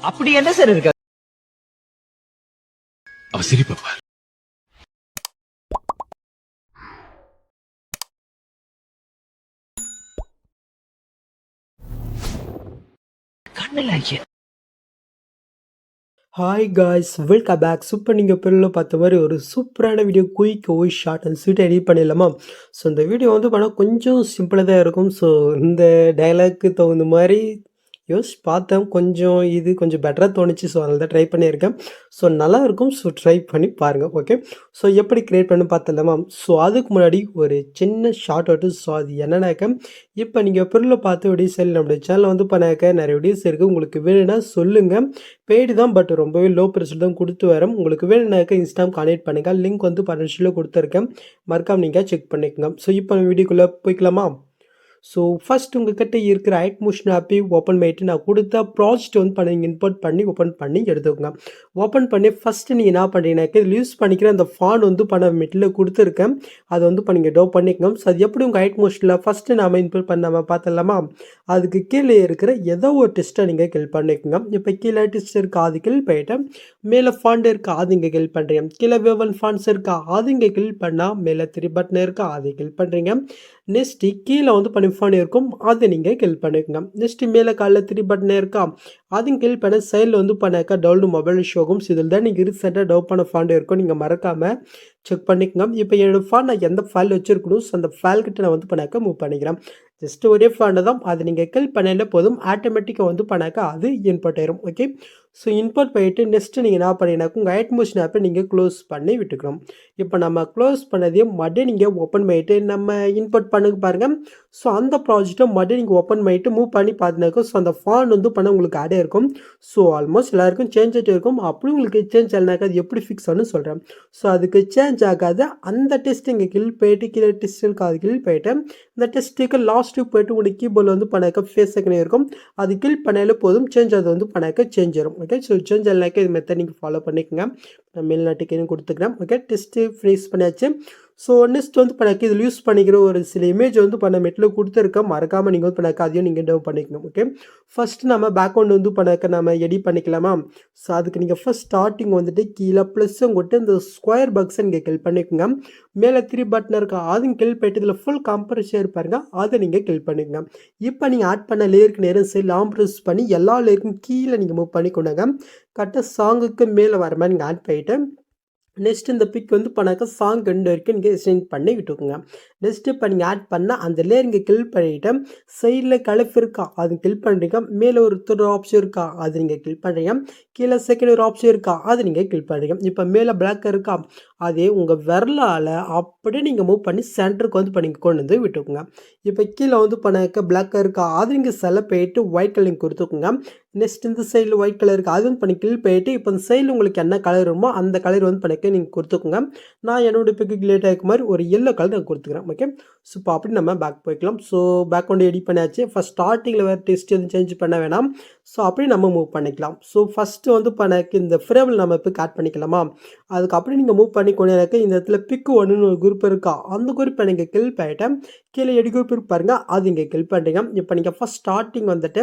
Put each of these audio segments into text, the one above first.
அப்படி என்ன சார் இருக்கு? அவ சிரிப்பை பார். கண்ணுல hi guys welcome back super நீங்கள் பிறகு பார்த்த மாதிரி ஒரு சூப்பரான வீடியோ குயிக் ஓய் ஷார்ட் அண்ட் ஸ்வீட் எடிட் பண்ணிடலாமா? ஸோ இந்த வீடியோ வந்து பண்ணால் கொஞ்சம் சிம்பிளாக தான் இருக்கும். ஸோ இந்த டைலாக்கு தகுந்த மாதிரி யோசிச்சு பார்த்தேன். கொஞ்சம் இது கொஞ்சம் பெட்டராக தோணுச்சு. ஸோ அதில் தான் ட்ரை பண்ணியிருக்கேன். ஸோ நல்லாயிருக்கும். ஸோ ட்ரை பண்ணி பாருங்கள் ஓகே ஸோ எப்படி க்ரியேட் பண்ணி பார்த்துடலாமா ஸோ அதுக்கு முன்னாடி ஒரு சின்ன ஷார்ட் அவுட்டு ஸோ அது என்னன்னாக்க இப்போ நீங்கள் பொருளில் பார்த்து வீடியோஸ் இல்லை நம்மளுடைய சேனலில் வந்து பண்ணாக்க நிறைய வீடியோஸ் இருக்குது உங்களுக்கு வேணும்னா சொல்லுங்கள் பெய்டு தான் பட் ரொம்பவே லோ ப்ரைஸில் தான் கொடுத்து வரேன் உங்களுக்கு வேணும்னாக்க இன்ஸ்டாம் கான்டெக்ட் பண்ணுங்கள் லிங்க் வந்து பன்னெண்டு கொடுத்துருக்கேன். மறக்காம நீங்கள் செக் பண்ணிக்கோங்க. ஸோ இப்போ நம்ம வீடியோக்குள்ளே போய்க்கலாமா? ஸோ ஃபஸ்ட் உங்ககிட்ட இருக்கிற ஐட் மோஷன் ஆப்பை ஓப்பன் பண்ணிட்டு நான் கொடுத்த ப்ராஜெக்ட் வந்து பண்ணி இம்போர்ட் பண்ணி ஓப்பன் பண்ணி எடுத்துக்கோங்க. ஓப்பன் பண்ணி ஃபஸ்ட்டு நீங்கள் என்ன பண்ணுறீங்கன்னாக்க இதில் யூஸ் பண்ணிக்கிற அந்த ஃபான் வந்து பண்ண மெட்டில் கொடுத்துருக்கேன். அதை வந்து இப்போ நீங்கள் டோ பண்ணிக்கோங்க. ஸோ அது எப்படி உங்கள் ஐட் மோஷனில் ஃபஸ்ட்டு நாம் இம்போர்ட் பண்ணாமல் பார்த்துடலாமா அதுக்கு கீழே இருக்கிற ஏதோ ஒரு டெஸ்ட்டை நீங்கள் கில் பண்ணிக்கோங்க. இப்போ கீழே டெஸ்ட் இருக்கா? அது கில் போயிட்டேன் மேலே ஃபாண்ட் இருக்கா? அது இங்கே கில் பண்ணுறீங்க கீழே வேவன் ஃபாண்ட்ஸ் இருக்கா? அது இங்கே கில் பண்ணால் மேலே த்ரீ பட்டன் இருக்கா? அதை கில் பண்ணுறீங்க நெக்ஸ்ட்டு கீழே வந்து பண்ணி ஃபான் இருக்கும் அதை நீங்கள் கிளிக் பண்ணிக்கோங்க. நெக்ஸ்ட்டு மேலே காலில் த்ரீ பட்டன் இருக்கா? அதையும் கிளிக் பண்ண சைடில் வந்து பண்ணாக்கா டவுன்லோட் மொபைல் ஷோகும் இதில் தான். நீங்கள் ரீசெண்டாக டவுன் பண்ண ஃபாண்ட் இருக்கும். நீங்கள் மறக்காமல் செக் பண்ணிக்கோங்க. இப்போ என்னோடய ஃபான் நான் எந்த ஃபைல் வச்சுருக்கணும் ஸோ அந்த ஃபைல் கிட்ட நான் வந்து பண்ணாக்க மூவ் பண்ணிக்கிறேன். ஜஸ்ட் ஒரே ஃபாண்ட் தான் அது நீங்கள் கிளிக் பண்ணல போதும். ஆட்டோமேட்டிக்காக வந்து பண்ணாக்கா அது இன்புட் ஆயிரும். ஓகே ஸோ இன்புட் போயிட்டு நெக்ஸ்ட்டு நீங்கள் என்ன பண்ணினாக்க உங்கள் ஐட் மோஷன் ஆப்பை நீங்கள் க்ளோஸ் பண்ணி விட்டுக்கணும். இப்போ நம்ம க்ளோஸ் பண்ணதையும் மறுபடியும் நீங்கள் ஓப்பன் பண்ணிட்டு நம்ம இன்புட் பண்ணுங்க பாருங்கள் ஸோ அந்த ப்ராஜெக்ட்டை மறுபடியும் நீங்கள் ஓப்பன் பண்ணிட்டு மூவ் பண்ணி பார்த்தினாக்கா ஸோ அந்த ஃபான் வந்து பண்ண உங்களுக்கு ஆடே இருக்கும். ஸோ ஆல்மோஸ்ட் எல்லாருக்கும் சேஞ்ச் ஆகிட்டு இருக்கும். அப்படி உங்களுக்கு சேஞ்ச் ஆகனாக்கா அது எப்படி ஃபிக்ஸ் ஆகும்னு சொல்கிறேன் ஸோ அதுக்கு சேஞ்ச் ஆகாத. அந்த டெஸ்ட் இங்கே கில் போயிட்டு கீழே டெஸ்ட்டுக்கு அது கில் போயிட்டு இந்த டெஸ்ட்டுக்கு லாஸ்ட்டுக்கு போயிட்டு உங்களுக்கு கீபோர்டில் வந்து பண்ணாக்க ஃபேஸ் செகண்ட் இருக்கும். அது கில் பண்ணாலே போதும் சேஞ்ச் அது வந்து பண்ணாக்க சேஞ்ச் ஆகும் ஓகே ஸோ சேஞ்ச் ஆகலைனாக்கா இது மெத்தட் நீங்கள் ஃபாலோ பண்ணிக்கோங்க. நான் மேல்நாட்டுக்கு கொடுத்துக்கிறேன். ஓகே டெஸ்ட்டு ஃபினிஷ் பண்ணியாச்சு. ஸோ நெக்ஸ்ட் வந்து பண்ணாக்க இதில் யூஸ் பண்ணிக்கிற ஒரு சில இமேஜ் வந்து பண்ண மெட்டில் கொடுத்துருக்கேன் மறக்காமல் நீங்கள் வந்து பண்ணாக்க அதையும் நீங்கள் டெவ் பண்ணிக்கணும். ஓகே ஃபஸ்ட்டு நம்ம பேக்ரவுண்ட் வந்து பண்ணாக்க நம்ம எடிட் பண்ணிக்கலாமா? ஸோ அதுக்கு நீங்கள் ஃபஸ்ட் ஸ்டார்டிங் வந்துட்டு கீழே ப்ளஸ்ஸும் கொட்டு இந்த ஸ்கொயர் பக்ஸை நீங்கள் கில் பண்ணிக்கோங்க. மேலே த்ரீ பட்டன் இருக்கா அதுவும் கில் போயிட்டு இதில் ஃபுல் கம்ப்ரஷர் பாருங்க. அதை நீங்கள் கில் பண்ணிக்கோங்க. இப்போ நீங்கள் ஆட் பண்ண லேயருக்கு நேரம் சரி லாங் ப்ரெஸ் பண்ணி எல்லா லேயருக்கும் கீழே நீங்கள் மூவ் பண்ணி கொண்டாங்க கரெக்டாக சாங்குக்கு மேலே வர மாதிரி நீங்கள் ஆட் போயிட்டு நெக்ஸ்ட் இந்த பிக் வந்து பண்ணாக்க சாங் ரெண்டு வரைக்கும் நீங்கள் சென்ட் பண்ணி விட்டுக்குங்க. நெக்ஸ்ட்டு இப்போ நீங்கள் ஆட் பண்ணால் அந்த லேயர் இங்கே கில் பண்ணிவிட்டு சைடில் கலப்பு இருக்கா? அது கில் பண்ணுறீங்க மேலே ஒரு தேர்ட் ஆப்ஷன் இருக்கா? அது நீங்கள் கில் பண்ணுறீங்க கீழே செகண்ட் ஒரு ஆப்ஷன் இருக்கா? அது நீங்கள் கில் பண்ணுறீங்க இப்போ மேலே பிளாக் இருக்கா? அதே உங்கள் விரலால் அப்படியே நீங்கள் மூவ் பண்ணி சென்டருக்கு வந்து பண்ணி கொண்டு வந்து விட்டுக்குங்க. இப்போ கீழே வந்து பண்ணாக்க பிளாக் இருக்கா? அது நீங்கள் செல போயிட்டு ஒயிட் கலரிங் கொடுத்துக்குங்க. நெக்ஸ்ட் இந்த சைடில் ஒயிட் கலர் இருக்குது அது வந்து பண்ணி கில் போயிட்டு இப்போ இந்த சைடில் உங்களுக்கு என்ன கலர் வருமோ அந்த கலர் வந்து பண்ணிக்க நீங்கள் கொடுத்துக்கோங்க. நான் என்னோட பிக்கு லேட் ஆகிருக்க மாதிரி ஒரு எல்லோ கலர் நான் கொடுத்துக்கிறேன். ஓகே ஸோ இப்போ அப்படி நம்ம பேக் போய்க்கலாம். ஸோ பேக் வந்து எடிட் பண்ணியாச்சு. ஃபஸ்ட் ஸ்டார்டிங்கில் வேறு டெஸ்ட் எதுவும் சேஞ்ச் பண்ண வேணாம். ஸோ அப்படி நம்ம மூவ் பண்ணிக்கலாம். ஸோ ஃபஸ்ட்டு வந்து பண்ணக்கு இந்த ஃப்ரேமில் நம்ம இப்போ ஆட் பண்ணிக்கலாமா? அதுக்கு அப்படி நீங்கள் மூவ் பண்ணி கொண்டு எனக்கு இந்த இடத்துல பிக்கு ஒன்றுன்னு ஒரு குரூப் இருக்கா? அந்த குரூப்பை நீங்கள் கில் பண்ணிட்டேன் கீழே எடி குரூப் பாருங்கள் அது இங்கே கில் பண்ணுறீங்க இப்போ நீங்கள் ஃபஸ்ட் ஸ்டார்டிங் வந்துட்டு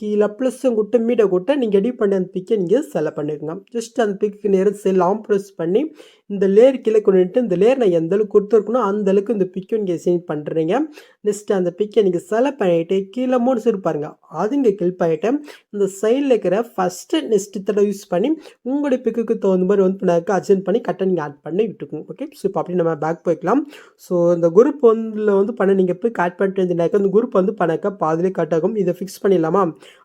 கீழே ப்ளஸ்ஸும் கூட்ட மீடை கூட்ட நீங்கள் எடிட் பண்ணி அந்த பிக்கை நீங்கள் செலக்ட் பண்ணிக்கோங்க. ஜஸ்ட் அந்த பிக்கு நேரம் செல் ஆம் ப்ரெஸ் பண்ணி இந்த லேயர் கீழே கொண்டுட்டு இந்த லேயர் நான் எந்த அளவுக்கு கொடுத்துருக்கணும் அந்த அளவுக்கு இந்த பிக்கை நீங்கள் சென்ட் பண்ணுறீங்க நெக்ஸ்ட் அந்த பிக்கை நீங்கள் செலக்ட் பண்ணிவிட்டு கீழே மூணு பாருங்க. அது இங்கே கில் பண்ணிவிட்டு இந்த சைடில் இருக்கிற ஃபஸ்ட்டு நெக்ஸ்ட் தடவை யூஸ் பண்ணி உங்களுடைய பிக்குக்கு தகுந்த மாதிரி வந்து பண்ணாக்க அட்ஜென்ட் பண்ணி கரெக்டாக நீங்கள் ஆட் பண்ணி விட்டுக்கோங்க. ஓகே ஸோ இப்போ அப்படி நம்ம பேக் போய்க்கலாம். ஸோ இந்த குரூப் ஒன்றில் வந்து பண்ண நீங்கள் போய் கட் பண்ணிட்டு இருந்தீங்கன்னாக்கா இந்த குரூப் வந்து பண்ணாக்க பாதிலே கட் ஆகும். இதை ஃபிக்ஸ் பண்ணிடலாமா?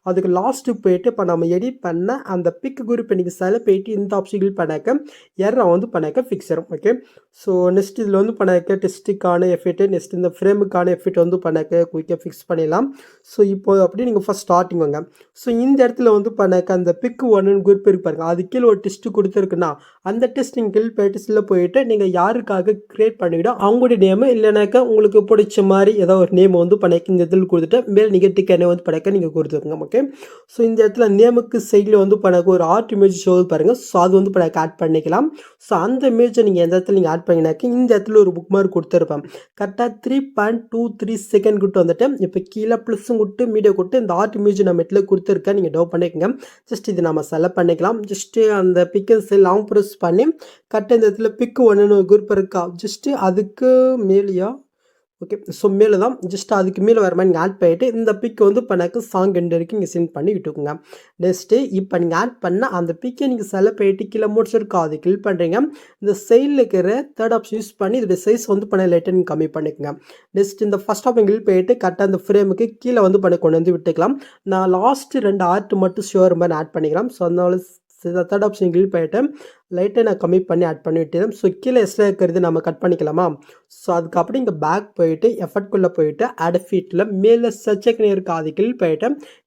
அதுக்கு லாஸ்ட்டுக்கு போயிட்டு இப்போ நம்ம எடிட் பண்ண அந்த பிக் குரூப்பை நீங்கள் செலக்ட் போயிட்டு இந்த ஆப்ஷன் கிளிக் பண்ணாக்க எரா வந்து பண்ண பண்ணாக்க ஃபிக்ஸரும் ஓகே ஸோ நெக்ஸ்ட் இதில் வந்து பண்ணாக்க டெஸ்ட்டுக்கான எஃபெக்ட் நெக்ஸ்ட் இந்த ஃப்ரேமுக்கான எஃபெக்ட் வந்து பண்ணாக்க குயிக்காக ஃபிக்ஸ் பண்ணிடலாம். ஸோ இப்போ அப்படியே நீங்கள் ஃபஸ்ட் ஸ்டார்டிங் வாங்க. ஸோ இந்த இடத்துல வந்து பண்ணாக்க அந்த பிக்கு ஒன்னு குரூப் இருப்பாருங்க. அது கீழே ஒரு டெஸ்ட்டு கொடுத்துருக்குன்னா அந்த டெஸ்ட் நீங்கள் கில் போயிட்டு போயிட்டு நீங்கள் யாருக்காக க்ரியேட் பண்ணிவிடும் அவங்களுடைய நேமு இல்லைனாக்கா உங்களுக்கு பிடிச்ச மாதிரி ஏதோ ஒரு நேம் வந்து பண்ணக்க இந்த இதில் கொடுத்துட்டு மேலே நீங்கள் டிக்கெட் வந்து பண்ணாக்க நீங்கள் கொடுத்துருங்க ஓகே ஸோ இந்த இடத்துல நேமுக்கு சைடில் வந்து பண்ணாக்க ஒரு ஆர்ட் இமேஜ் ஷோ பாருங்கள் ஸோ அது வந்து பண்ணாக்க ஆட் பண்ணிக்கலாம். ஸோ அந்த இமேஜை நீங்கள் எந்த இடத்துல நீங்கள் ஆட் பண்ணினாக்கா இந்த இடத்துல ஒரு புக் மார்க் கொடுத்துருப்பேன் கரெக்டாக three point two three second கிட்ட வந்துட்டு இப்போ கீழே ப்ளஸ்ஸும் கொடுத்து மீடியோ கொடுத்து இந்த ஆர்ட் இமேஜ் நம்ம இடத்துல கொடுத்துருக்கேன். நீங்கள் டோ பண்ணிக்கோங்க. ஜஸ்ட் இது நம்ம செலக்ட் பண்ணிக்கலாம். ஜஸ்ட்டு அந்த பிக்கர்ஸ் லாங் ப்ரெஸ் பண்ணி கரெக்டாக இந்த இடத்துல பிக்கு ஒன்று குரூப் இருக்கா? ஜஸ்ட்டு அதுக்கு மேலேயா? ஓகே ஸோ மேலே தான் ஜஸ்ட் அதுக்கு மேலே வர மாதிரி நீங்கள் ஆட் பண்ணிவிட்டு இந்த பிக் வந்து இப்போ எனக்கு சாங் எண்டு வரைக்கும் நீங்கள் சென்ட் பண்ணி விட்டுக்குங்க. நெக்ஸ்ட்டு இப்போ நீங்கள் ஆட் பண்ணால் அந்த பிக்கை நீங்கள் செலக்ட் பண்ணிட்டு கீழே முடிச்சிருக்கா அது கிளிக் பண்ணுறீங்க இந்த சைடில் இருக்கிற தேர்ட் ஆப்ஷன் யூஸ் பண்ணி இதோடய சைஸ் வந்து பண்ண லைட்டாக நீங்கள் கம்மி பண்ணிக்கோங்க. நெக்ஸ்ட் இந்த ஃபஸ்ட் ஆப்ஷன் கிளிக் பண்ணிவிட்டு கரெக்டாக அந்த ஃப்ரேமுக்கு கீழே வந்து பண்ண கொண்டு வந்து விட்டுக்கலாம். நான் லாஸ்ட்டு ரெண்டு ஆர்ட் மட்டும் ஷோர் மாதிரி ஆட் பண்ணிக்கலாம். ஸோ அதனால தேர்ட் ஆப்ஷன் கிளிக் பண்ணிவிட்டு லைட்டை நான் கம்மி பண்ணி ஆட் பண்ணி விட்டுறேன் ஸோ கீழே எஸ்ல இருக்கிறது நம்ம கட் பண்ணிக்கலாமா? ஸோ அதுக்கப்புறம் இங்கே பேக் போயிட்டு எஃபர்ட்குள்ளே போயிட்டு ஆட் ஃபீட்டில் மேலே சர்ச்சக்கணி இருக்க அது கிளிக்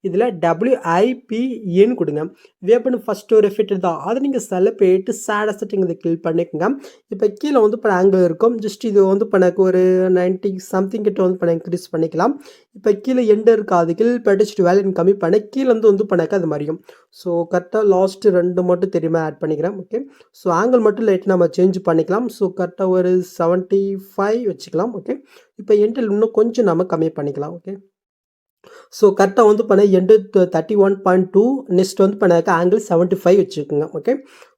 இதில் டபிள்யூஐபிஏன்னு கொடுங்க. வேப்பனு ஃபஸ்ட்டு ஒரு ஃபிட் தான். அதை நீங்கள் செல்ல போயிட்டு சேட செட்டிங் இதை கிளிக் பண்ணிக்கோங்க. இப்போ கீழே வந்து இப்போ ஆங்கிள் இருக்கும். ஜஸ்ட் இது வந்து இப்போ எனக்கு ஒரு நைன்ட்டி சம்திங் கிட்ட வந்து இப்போ இன்க்ரீஸ் பண்ணிக்கலாம். இப்போ கீழே எண்டு இருக்கா அது கீழ் படிச்சுட்டு வேலையின் கம்மி பண்ண. கீழே வந்து வந்து பண்ணாக்க அது மாதிரியும் ஸோ கரெக்டாக லாஸ்ட்டு ரெண்டு மட்டும் தெரியுமா ஆட் பண்ணிக்கிறேன். ஓகே ஸோ ஆங்கிள் மட்டும் லைட் நம்ம சேஞ்ச் பண்ணிக்கலாம். ஸோ கரெக்டாக ஒரு செவன்ட்டி ஃபைவ் வச்சுக்கலாம் ஓகே இப்போ எண்டில் இன்னும் கொஞ்சம் நம்ம கம்மி பண்ணிக்கலாம் ஓகே ஸோ கரெக்டாக வந்து பண்ண end thirty one point two next வந்து பண்ணாக்க ஆங்கிள் செவன்ட்டி ஃபைவ் வச்சுக்கோங்க ஓகே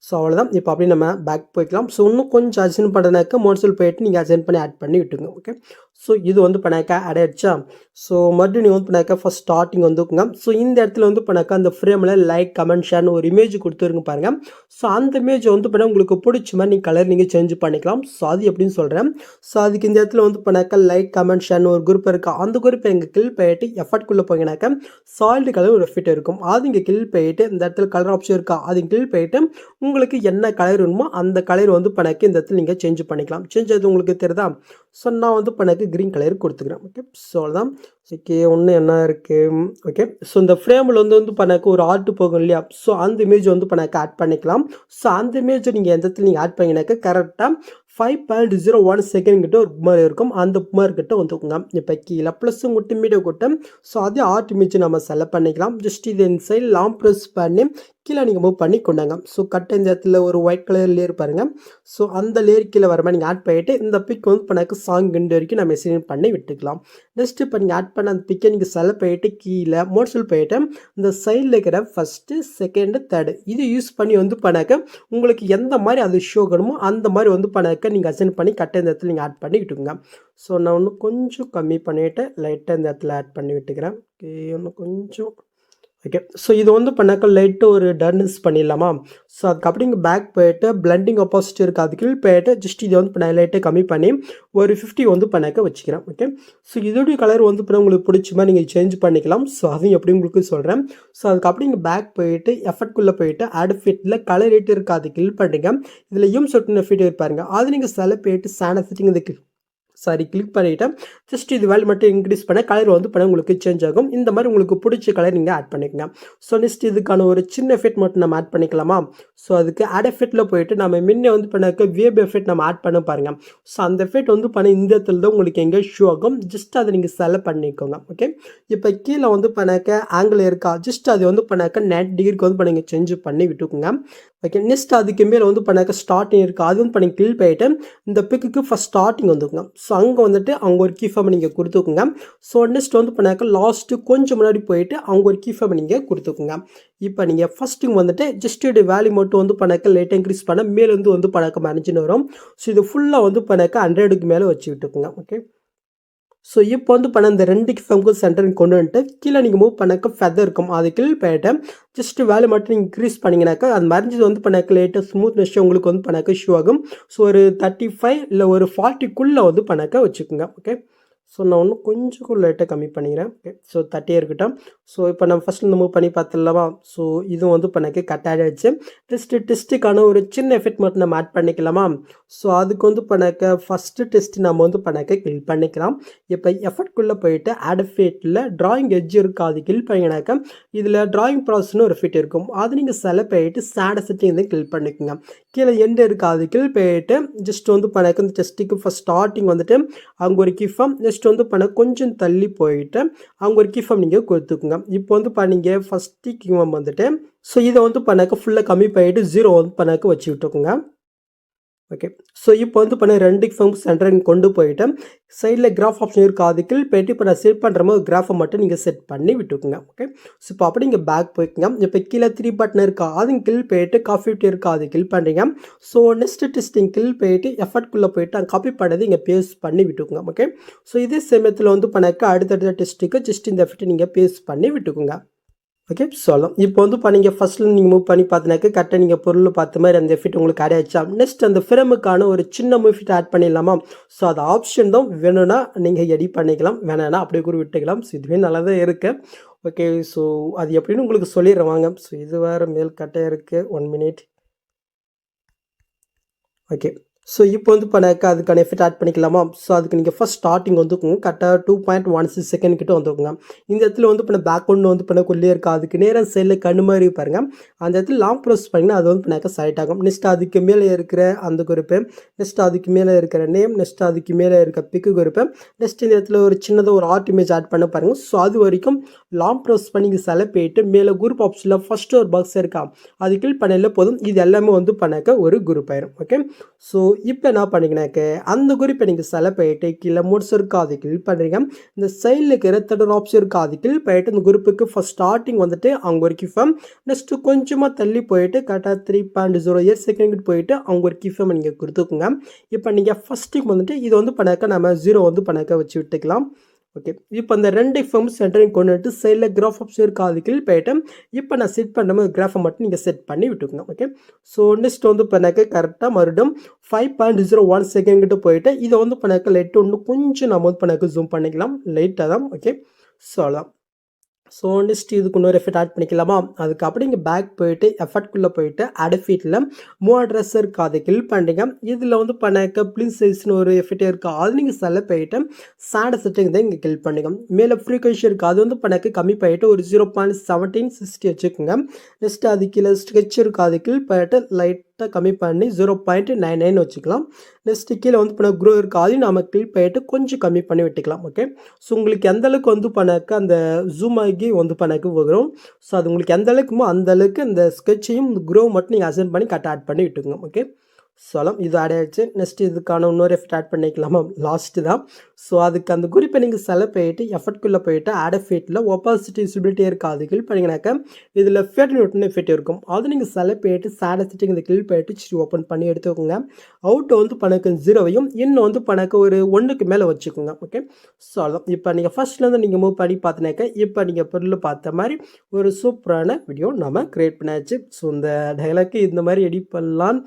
ஸோ அவ்வளோதான் இப்போ அப்படியே நம்ம பேக் போய்க்கலாம். ஸோ இன்னும் கொஞ்சம் அட்ஜன் பண்ணனாக்க மோட்ஸில் போயிட்டு நீங்கள் அட்ஜன் பண்ணி ஆட் பண்ணி விட்டுங்க ஓகே ஸோ இது வந்து பண்ணாக்க ஆட் ஆயிடுச்சா? ஸோ மறுபடியும் நீங்கள் வந்து பண்ணாக்க ஃபஸ்ட் ஸ்டார்டிங் வந்துக்குங்க ஸோ இந்த இடத்துல வந்து பண்ணாக்க அந்த ஃப்ரேமில் லைக் கமெண்ட் ஷேர்னு ஒரு இமேஜ் கொடுத்துருங்க பாருங்கள் ஸோ அந்த இமேஜ் வந்து பண்ணால் உங்களுக்கு பிடிச்ச மாதிரி நீங்கள் கலர் நீங்கள் சேஞ்ச் பண்ணிக்கலாம். ஸோ அது எப்படின்னு சொல்கிறேன் ஸோ அதுக்கு இந்த இடத்துல வந்து பண்ணாக்க லைக் கமெண்ட் ஷேர்னு ஒரு குரூப் இருக்கா. அந்த குரூப் எங்கள் கில் போயிட்டு எஃபர்ட்குள்ளே போயினாக்க சால்டு கலர் ஒரு ஃபிட் இருக்கும். அது இங்கே கில் போயிட்டு இந்த இடத்துல கலர் ஆப்ஷன் இருக்கா? அது கில் போயிட்டு உங்களுக்கு என்ன கலர் வேணுமோ அந்த கலர் வந்து பண்ணாக்க இந்த இடத்துல நீங்கள் சேஞ்ச் பண்ணிக்கலாம். சேஞ்ச் அது உங்களுக்கு தெரியுதா? ஸோ நான் வந்து பண்ணாக்க க்ரீன் கலர் கொடுத்துக்கிறேன். ஓகே ஸோ அவ்வளோதான் ஓகே ஒன்று என்ன இருக்குது ஓகே ஸோ இந்த ஃப்ரேமில் வந்து வந்து பண்ணாக்க ஒரு ஆர்ட் போகும் இல்லையா? ஸோ அந்த இமேஜ் வந்து பண்ணக்கு ஆட் பண்ணிக்கலாம். ஸோ அந்த இமேஜை நீங்கள் எந்த இடத்துல நீங்கள் ஆட் பண்ணிங்கனாக்க கரெக்டாக five point zero one second கிட்ட ஒரு மாதிரி இருக்கும். அந்த புமார் கிட்ட வந்துக்குங்க. இப்போ கீழே ப்ளஸ்ஸும் கொட்டு மீடியோ கொட்டும் ஸோ அதே ஆர்ட் இமேஜ் நம்ம செலக்ட் பண்ணிக்கலாம். ஜஸ்ட் இது இந்த சைடு லாங் ப்ரெஸ் பண்ணி கீழே நீங்கள் மூவ் பண்ணி கொண்டாங்க. ஸோ கட்ட இந்த இடத்துல ஒரு ஒயிட் கலர் லேயர் பாருங்கள் ஸோ அந்த லேயர் கீழே வர மாதிரி நீங்கள் ஆட் பண்ணிவிட்டு இந்த பிக் வந்து பண்ணாக்க சாங் ரெண்டு வரைக்கும் நம்ம மெசேஜ் பண்ணி விட்டுக்கலாம். நெக்ஸ்ட் இப்போ நீங்கள் ஆட் பண்ண அந்த பிக்கை நீங்கள் செலக்ட் பண்ணிவிட்டு கீழே மோட்ஸில் போயிட்டு இந்த சைடில் இருக்கிற ஃபஸ்ட்டு செகண்டு தேர்டு இது யூஸ் பண்ணி வந்து பண்ணாக்க உங்களுக்கு எந்த மாதிரி அது ஷோ கணுமோ அந்த மாதிரி வந்து பண்ணாக்க நீங்கள் அசைன் பண்ணி கட்ட இந்த இடத்துல நீங்கள் ஆட் பண்ணி விட்டுக்கோங்க. ஸோ நான் ஒன்று கொஞ்சம் கம்மி பண்ணிவிட்டு லைட்டாக இந்த இடத்துல ஆட் பண்ணி விட்டுக்கிறேன். ஓகே இன்னும் கொஞ்சம் ஓகே ஸோ இது வந்து பண்ணாக்க லைட்டு ஒரு டர்னஸ் பண்ணிடலாமா? ஸோ அதுக்கப்புறம் இங்கே பேக் போயிட்டு பிளண்டிங் ஆப்போசிட் இருக்குது அது கீழ் போயிட்டு ஜஸ்ட் இதை வந்து பண்ண லைட்டை கம்மி பண்ணி ஒரு ஃபிஃப்டி வந்து பண்ணாக்க வச்சுக்கிறேன். ஓகே ஸோ இதோடைய கலர் வந்து இப்போ உங்களுக்கு பிடிச்சமா? நீங்கள் சேஞ்ச் பண்ணிக்கலாம். ஸோ அதையும் எப்படி உங்களுக்கு சொல்கிறேன் ஸோ அதுக்கப்புறம் இங்கே பேக் போயிட்டு எஃபர்ட்குள்ளே போயிட்டு ஆட் ஃபிட்டில் கலர் ரேட்டு இருக்குது அது கில் பண்ணுறீங்க இதில் யூம் சொட்டுன ஃபிட் இருப்பாருங்க அது நீங்கள் செல போயிட்டு சேன ஃபிட்டிங் இதுக்கு சாரி கிளிக் பண்ணிவிட்டு ஜஸ்ட் இது வேல்யூ மட்டும் இன்க்ரீஸ் பண்ண கலர் வந்து பண்ண உங்களுக்கு சேஞ்ச் ஆகும். இந்த மாதிரி உங்களுக்கு பிடிச்ச கலர் நீங்கள் ஆட் பண்ணிக்கங்க. ஸோ நெக்ஸ்ட் இதுக்கான ஒரு சின்ன எஃபெக்ட் மட்டும் நம்ம ஆட் பண்ணிக்கலாமா? ஸோ அதுக்கு ஆட் எஃபெக்ட்டில் போயிட்டு நம்ம முன்னே வந்து பண்ணாக்க வேப் எஃபெக்ட் நம்ம ஆட் பண்ண பாருங்கள் ஸோ அந்த எஃபெக்ட் வந்து பண்ண இந்த இடத்துல தான் உங்களுக்கு எங்கே ஷோ ஆகும். ஜஸ்ட் அதை நீங்கள் செலக்ட் பண்ணிக்கோங்க ஓகே இப்போ கீழே வந்து பண்ணாக்க ஆங்கிள் இருக்கா? ஜஸ்ட் அது வந்து பண்ணாக்க நெட் டிகிரிக்கு வந்து பண்ணி சேஞ்ச் பண்ணி விட்டுக்குங்க. ஓகே நெக்ஸ்ட் அதுக்கு மேலே வந்து பண்ணாக்க ஸ்டார்டிங் இருக்கா? அதுவும் பண்ணி கிளிக் பண்ணிட்டு இந்த பிக்குக்கு ஃபஸ்ட் ஸ்டார்டிங் வந்துக்குங்க. ஸோ அங்கே வந்துட்டு அவங்க ஒரு கீ நீங்கள் கொடுத்துக்குங்க. ஸோ நெக்ஸ்ட் வந்து பண்ணாக்க லாஸ்ட்டு கொஞ்சம் முன்னாடி போயிட்டு அவங்க ஒரு கீ நீங்கள் கொடுத்துக்குங்க. இப்போ நீங்கள் ஃபஸ்ட்டுங்க வந்துட்டு ஜஸ்ட் வேல்யூ மட்டும் வந்து பண்ணாக்க லேட் இன்க்ரீஸ் பண்ண மேலேருந்து வந்து பண்ணாக்க மேனேஜ்னு வரும். ஸோ இது ஃபுல்லாக வந்து பண்ணாக்க ஹண்ட்ரடுக்கு மேலே வச்சுக்கிட்டுக்குங்க ஓகே ஸோ இப்போ வந்து பண்ண இந்த ரெண்டு ஃபம்க்கு சென்டர் கொண்டு வந்துட்டு கீழே நீங்கள் மூவ் பண்ணக்க ஃபெதர் இருக்கும். அது கீழே போயிட்டு ஜஸ்ட் வேலை மட்டும் நீங்கள் இன்க்ரீஸ் பண்ணிங்கனாக்கா அது மறைஞ்சது வந்து பண்ணாக்க லேட்டாக ஸ்மூத்னஸ் உங்களுக்கு வந்து பண்ணாக்க இஷ்யூ ஆகும். ஸோ ஒரு தேர்ட்டி ஃபைவ் இல்லை ஒரு ஃபார்ட்டிக்குள்ளே வந்து பண்ணாக்க வச்சுக்கோங்க ஓகே ஸோ நான் ஒன்று கொஞ்சம் லைட்டாக கம்மி பண்ணிக்கிறேன் ஓகே ஸோ தேர்ட்டியாக இருக்கட்டும். ஸோ இப்போ நம்ம ஃபஸ்ட் இந்த மூவ் பண்ணி பார்த்துடலாமா? ஸோ இதுவும் வந்து இப்போ எனக்கு கட் ஆகிடுச்சு டெஸ்ட்டு டெஸ்ட்டுக்கான ஒரு சின்ன எஃபெக்ட் மட்டும் நம்ம ஆட் பண்ணிக்கலாமா? ஸோ அதுக்கு வந்து பண்ணாக்க ஃபஸ்ட்டு டெஸ்ட் நம்ம வந்து பண்ணாக்க கில் பண்ணிக்கலாம். இப்போ எஃபர்ட்குள்ளே போயிட்டு ஆட் எஃபெக்டில் ட்ராயிங் எட்ஜ் இருக்குது அது கில் பண்ணிங்கனாக்கா இதில் ட்ராயிங் ப்ராசஸ்னு ஒரு ஃபிட் இருக்கும். அது நீங்கள் செலக்ட் போயிட்டு சேட செட்டிங் வந்து கில் பண்ணிக்கோங்க. கீழே எண்டு இருக்குது அது கில் போயிட்டு ஜஸ்ட் வந்து பண்ணாக்க இந்த டெஸ்ட்டுக்கு ஃபஸ்ட் ஸ்டார்டிங் வந்துட்டு அங்கே ஒரு கிஃபம் நெக்ஸ்ட் வந்து பண்ண கொஞ்சம் தள்ளி போயிட்டு அங்கே ஒரு கிஃபம் நீங்கள் கொடுத்துக்குங்க. இப்போ வந்து பண்ணீங்க ஃபஸ்ட்டு கிங்டம் வந்துட்டு ஸோ இதை வந்து பண்ணாக்க ஃபுல்லாக கம்மி பண்ணிட்டு ஜீரோ வந்து பண்ணாக்க வச்சு ஓகே ஸோ இப்போ வந்து பண்ண ரெண்டு ஃபார்ம் சென்டரிங் கொண்டு போயிட்டு சைடில் கிராஃப் ஆப்ஷன் இருக்குது அதுக்கு போயிட்டு இப்போ நான் செட் பண்ணுற மாதிரி கிராஃபை மட்டும் நீங்கள் செட் பண்ணி விட்டுக்குங்க. ஓகே ஸோ இப்போ அப்படி நீங்கள் பேக் போய்க்குங்க. இப்போ கீழே த்ரீ பட்டன் இருக்கா அது கில் போயிட்டு காஃபி டீ இருக்கா அது கில் பண்ணுறீங்க ஸோ நெக்ஸ்ட் டெஸ்டிங் கில் போயிட்டு எஃபர்ட்குள்ளே போயிட்டு அங்கே காப்பி பண்ணது இங்கே பேஸ்ட் பண்ணி விட்டுக்குங்க. ஓகே ஸோ இதே சமயத்தில் வந்து பண்ணாக்க அடுத்தடுத்த டெஸ்ட்டுக்கு ஜஸ்ட் இந்த எஃபர்ட் நீங்கள் பேஸ்ட் பண்ணி விட்டுக்குங்க. ஓகே சொல்லலாம். இப்போ வந்து இப்போ நீங்கள் ஃபஸ்ட்டில் நீங்கள் மூவ் பண்ணி பார்த்தினாக்க கரெக்டாக நீங்கள் பொருள் பார்த்த மாதிரி அந்த எஃபிட் உங்களுக்கு கிடையாச்சா நெக்ஸ்ட் அந்த ஃப்ரேமுக்கான ஒரு சின்ன மூவிட் ஆட் பண்ணிடலாமா? ஸோ அது ஆப்ஷன் தான். வேணும்னா நீங்கள் எடிட் பண்ணிக்கலாம். வேணாம்னா அப்படியே கூட விட்டுக்கலாம். ஸோ இதுவே நல்லா தான் இருக்குது ஓகே ஸோ அது எப்படின்னு உங்களுக்கு சொல்லிடுறேன். வாங்க. ஸோ இது வேறு மேல் கட்டாக இருக்குது ஒன் மினிட் ஓகே ஸோ இப்போ வந்து பண்ணாக்க அதுக்கான எஃபெக்ட் ஆட் பண்ணிக்கலாமா? ஸோ அதுக்கு நீங்கள் ஃபஸ்ட் ஸ்டார்டிங் வந்துக்குங்க. கரெக்டாக two point one six second கிட்ட வந்துக்குங்க. இந்த இடத்துல வந்து இப்போ பேக் ஒன்று வந்து பண்ண கொள்ளே இருக்கா? அதுக்கு நேரம் சைடில் கண்ணு மாதிரி பாருங்க. அந்த இடத்துல லாங் ப்ரோஸ் பண்ணிங்கன்னா அது வந்து பண்ணாக்க சைட் ஆகும். நெக்ஸ்ட் அதுக்கு மேலே இருக்கிற அந்த குறிப்பு. நெக்ஸ்ட் அதுக்கு மேலே இருக்கிற நேம் நெக்ஸ்ட் அதுக்கு மேலே இருக்க பிக்கு குறிப்பு. நெக்ஸ்ட் இந்த இடத்துல ஒரு சின்னதாக ஒரு ஆர்ட் இமேஜ் ஆட் பண்ண பாருங்கள் ஸோ அது வரைக்கும் லாங் ப்ரோஸ் பண்ணி இங்கே செலக்ட் போயிட்டு மேலே குரூப் ஆப்ஷனில் ஃபஸ்ட்டு ஒரு பாக்ஸ் இருக்கா? அது கிளிக் பண்ணல போதும். இது எல்லாமே வந்து பண்ணாக்க ஒரு குரூப் ஆயிரும். ஓகே ஸோ இப்போ என்ன பண்ணிங்கனாக்க அந்த குரூப்பை நீங்கள் சில போயிட்டு கீழே முடிச்சு இருக்கா அது கில் பண்ணுறீங்க. இந்த சைடில் இருக்கிற தேர்ட் ஆப்ஷன் இருக்காது அது போயிட்டு பண்ணிட்டு இந்த குரூப்புக்கு ஃபஸ்ட் ஸ்டார்டிங் வந்துட்டு அவங்க ஒரு கிஃபம் நெக்ஸ்ட்டு கொஞ்சமாக தள்ளி போயிட்டு கரெக்டாக three point zero year second போயிட்டு அவங்க ஒரு கிஃபம் நீங்கள் கொடுத்துக்குங்க. இப்போ நீங்கள் ஃபஸ்ட்டுக்கு வந்துட்டு இது வந்து பண்ணாக்க நம்ம ஜீரோ வந்து பண்ணாக்க வச்சு விட்டுக்கலாம். ஓகே இப்போ அந்த ரெண்டு ஃபார்ம் சென்டரிங் கொண்டு வந்துட்டு சைடில் கிராஃப் ஆப்ஷன் இருக்கா? அது கில் இப்போ நான் செட் பண்ணும்போது கிராஃபை மட்டும் நீங்கள் செட் பண்ணி விட்டுக்கோங்க. ஓகே ஸோ நெக்ஸ்ட் வந்து பண்ணாக்க கரெக்டாக மறுபடியும் five point zero one second கிட்ட போயிட்டு இதை வந்து பண்ணாக்க லைட்டு ஒன்று கொஞ்சம் நம்ம வந்து பண்ணாக்க ஜூம் பண்ணிக்கலாம். லைட்டாக தான். ஓகே ஸோ அதான் ஸோ நெக்ஸ்ட் இதுக்கு இன்னொரு எஃபெக்ட் ஆட் பண்ணிக்கலாமா? அதுக்கு அப்படி இங்கே பேக் போயிட்டு எஃபர்ட்குள்ளே போயிட்டு அடஃபீட்டில் மூ அட்ரஸ் இருக்கா அதை கில் பண்ணுறீங்க இதில் வந்து பண்ணக்க பிளின் சைஸ்னு ஒரு எஃபெக்ட் இருக்கா. அது நீங்கள் செலக்ட் போயிட்டு சேட செட்டிங் தான் இங்கே கில் பண்ணுங்க. மேலே ஃப்ரீக்வன்சி இருக்குது அது வந்து பண்ணாக்க கம்மி பண்ணிட்டு ஒரு ஜீரோ பாயிண்ட் செவன்டீன் சிக்ஸ்டி வச்சுக்கோங்க. நெக்ஸ்ட் அது கீழே ஸ்ட்ரெச் இருக்குது அது கில் பண்ணிட்டு லைட்டாக கம்மி பண்ணி ஜீரோ பாயிண்ட் நைன் நைன் வச்சுக்கலாம். நெக்ஸ்ட்டு கீழே வந்து பண்ண குரோ இருக்குது அதையும் நம்ம கிளிக் பண்ணிட்டு கொஞ்சம் கம்மி பண்ணி விட்டுக்கலாம் ஓகே ஸோ உங்களுக்கு எந்த அளவுக்கு வந்து பண்ணாக்க அந்த ஜூம் ஆகி வந்து பண்ணாக்க வரும். ஸோ அது உங்களுக்கு எந்த அளவுக்குமோ அந்த அளவுக்கு இந்த ஸ்கெட்சையும் குரோ மட்டும் நீங்கள் அசைன் பண்ணி கட் ஆட் பண்ணி விட்டுங்க ஓகே சொல்லலாம் இது ஆட் ஆயிடுச்சு. நெக்ஸ்ட் இதுக்கான இன்னொரு எஃபர்ட் ஆட் பண்ணிக்கலாமா? லாஸ்ட்டு தான். ஸோ அதுக்கு அந்த குறிப்பை நீங்கள் செலவு போயிட்டு எஃபர்ட்குள்ளே போயிட்டு ஆட் எஃபெக்ட்டில் ஒப்பாசிட்டி விசிபிலிட்டி இருக்கா அது கில் பண்ணிங்கனாக்கா இதில் ஃபேட் நியூட்டன் எஃபெக்ட் இருக்கும். அது நீங்கள் செலவு போயிட்டு சேட செட்டிங் இந்த கில் போயிட்டு சரி ஓப்பன் பண்ணி எடுத்துக்கோங்க. அவுட்டை வந்து பணக்கு ஜீரோவையும் இன்னும் வந்து பணக்கு ஒரு ஒன்றுக்கு மேலே வச்சுக்கோங்க. ஓகே ஸோ அதான். இப்போ நீங்கள் ஃபஸ்ட்லேருந்து நீங்கள் மூவ் பண்ணி பார்த்தினாக்க இப்போ நீங்கள் பொருள் பார்த்த மாதிரி ஒரு சூப்பரான வீடியோ நம்ம க்ரியேட் பண்ணியாச்சு ஸோ இந்த டைலாக்கு இந்த மாதிரி எடிட் பண்ணலான்னு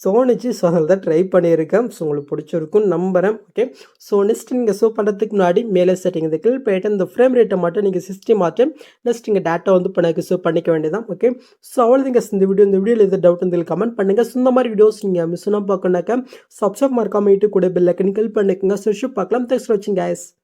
சோனிச்சு ஸோ அதில் தான் ட்ரை பண்ணியிருக்கேன். ஸோ உங்களுக்கு பிடிச்சிருக்கும் நம்புகிறேன் ஓகே ஸோ நெக்ஸ்ட் நீங்கள் ஷோ பண்ணுறதுக்கு முன்னாடி மேலே செட்டிங் இந்த கில் போயிட்டு இந்த ஃப்ரேம் ரேட்டை மட்டும் நீங்கள் சிக்ஸ்டி மாற்றி நெக்ஸ்ட் நீங்கள் டேட்டா வந்து இப்போ எனக்கு ஷோ பண்ணிக்க வேண்டியதான் ஓகே ஸோ அவ்வளோதாங்க இந்த வீடியோ இந்த வீடியோவில் எது டவுட் இருந்தால் கமெண்ட் பண்ணுங்கள் ஸோ இந்த மாதிரி வீடியோஸ் நீங்கள் மிஸ்ஸுனா பண்ணால் பார்க்கணாக்கா சப்ஸ்கிரைப் மறக்காமல் இட்டு கூட பெல் கிளிக் கில் பண்ணிக்கோங்க. ஸோ பார்க்கலாம். தேங்க்ஸ் ஃபார் வாட்சிங் guys.